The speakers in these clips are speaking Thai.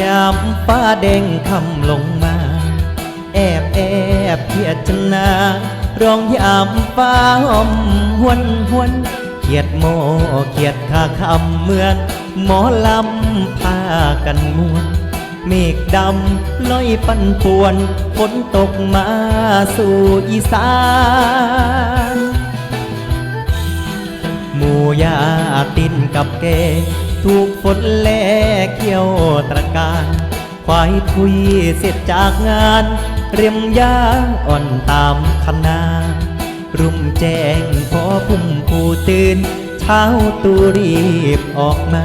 ยามฟ้าแดงคำลงมา แอบแอบเพียจนาร้องยามฟ้าหอมหวนหวนเขียดโมเขียดขาคำเมือนหมอลำพากันมวนเมฆดำลอยปันป่วนฝนตกมาสู่อีสานหมู่ยาตินกับเกถูกฝนแล เขี้ยวตระการควายทุยเสร็จจากงาน เรียมยาอ่อนตามคณารุ่มแจ้งพอพุ่มผู้ตื่น เช้าตูรีบออกมา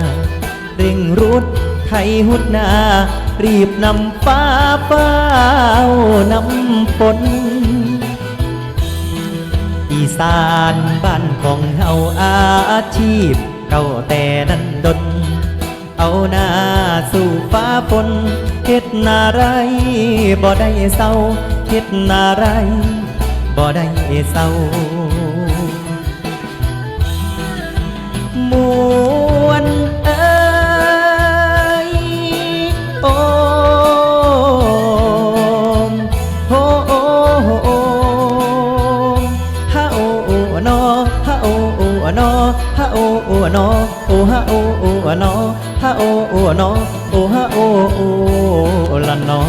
เร่งรุดไทยหุดนา รีบนำฟ้าเฝ้านำฝนอีสานบ้านของเฮาอาชีพ เก่าแต่นั้น เอาหน้าสู่ฟ้าฝนเฮ็ดนาไรบ่ได้เศร้าเฮ็ดนาไรบ่ได้เศร้ามวนเอ้ยโอมโฮโอโฮโอฮาโอโอนอฮาโอโอนอฮาโอโอนอ ฮาโอโอนอโอฮาโอโอละนอ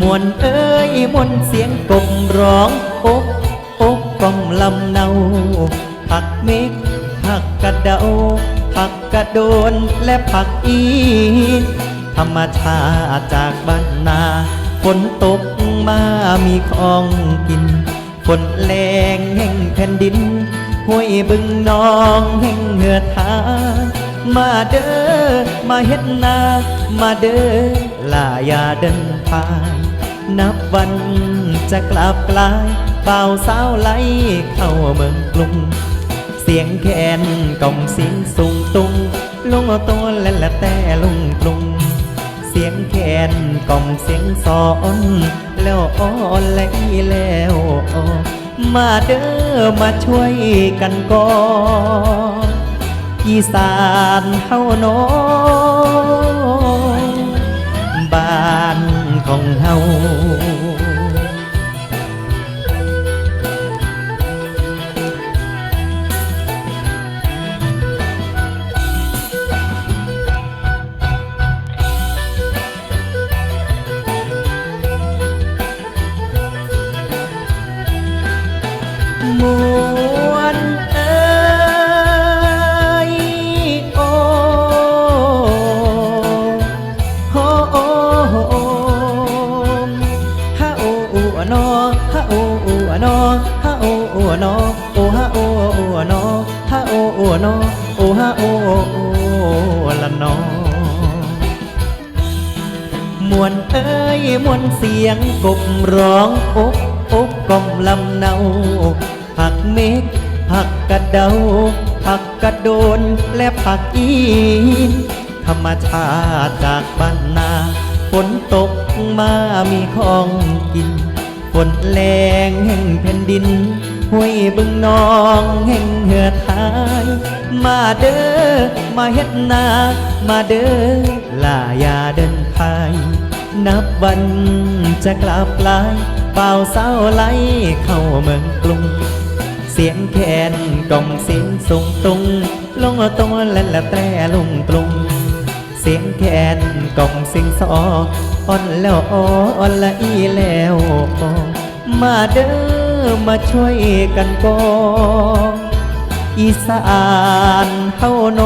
มวนเอ้ยมวนเสียงกบร้องโอ๊กโอ๊กกล่อมลำเนาผักเมกผักกระเดาผักกระโดนและผักอี ธรรมชาติจากบ้านนาฝนตกมามีของกินฝนแรงแห่งแผ่นดิน ห้วยบึงนองแห่งเหงือทามาเด้อมาเฮ็ดนา มาเด้อลาอย่าเดินผ่านนับวันจะกลับกลายเบาสาวไหลเข้าเมืองกรุงเสียงแคนกล่อมเสียงสูงตุงลงตัวและละแต่ลุงกรุงเสียงแคนกล่อมเสียงสอน แล้วอ้อนและอีแล้วอ้อ มาเด้อมาช่วยกันก่อนอีสานเฮาโนบ้านของเฮา โออูอะนอฮาโออูอะนอฮาโออูอะนอโอฮาโออูอะนอฮาโออูอะนอโอฮาโอโอละนอมวนเอ้ยมวนเสียงกบร้องอกอกกล่อมลำเนาผักเมกผักกระเดาผักกระโดนและผักอีนธรรมชาติจากบ้านนาฝนตกมามีของกิน นแรงแห่งแผ่นดิน ห้วยบึงนองแห่งเหือทาย มาเด้อมาเฮ็ดนา มาเด้อลาอย่าเดินพายนับวันจะกลับลายเป่าเศร้าไหลเข้าเมืองกรุง เสียงแคนกล่อมเสียงส่งตรงลงตัวและละแตรลงตรงเสียงแคนกล่อมเสียงซออ่อนแล้วอ่อนละอีแล้วอ้อ มาเด้อมาช่วยกันกองอีสานเฮาโน